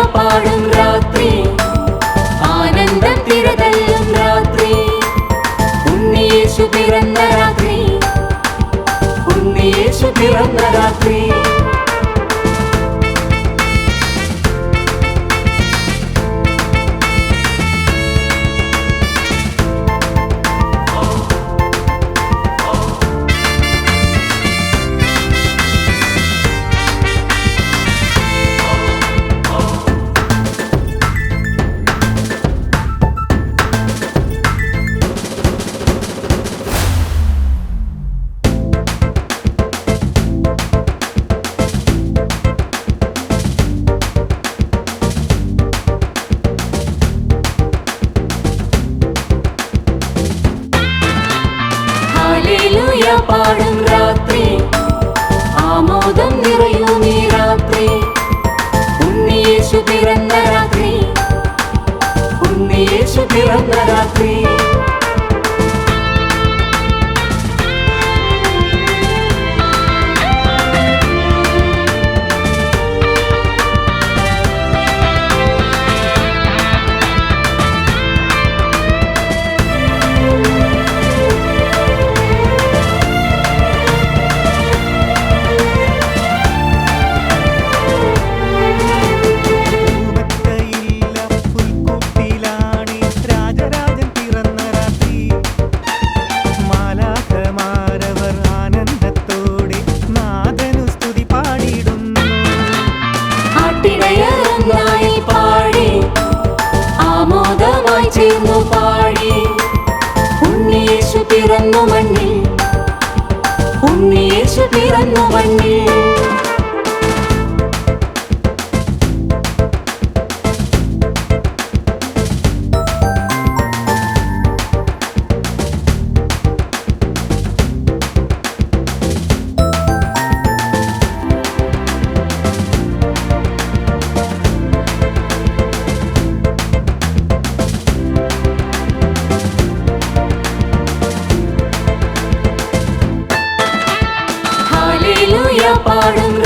പാടും രാത്രി ആനന്ദ തിരതല്ലും രാത്രി ഉണ്ണിയേശു പിറന്ന രാത്രി ഉണ്ണിയേശു പിറന്ന രാത്രി பாடும் ராத்திரி. ஆமோதம் நிறையும் நீ ராத்திரி. உன்னியேசு பிறந்த ராத்திரி. உன்னியேசு பிறந்த ராத்திரி. പിറന്നു മണ്ണിൽ. ഉണ്ണിയേശു പിറന്നു മണ്ണിൽ. பாடும்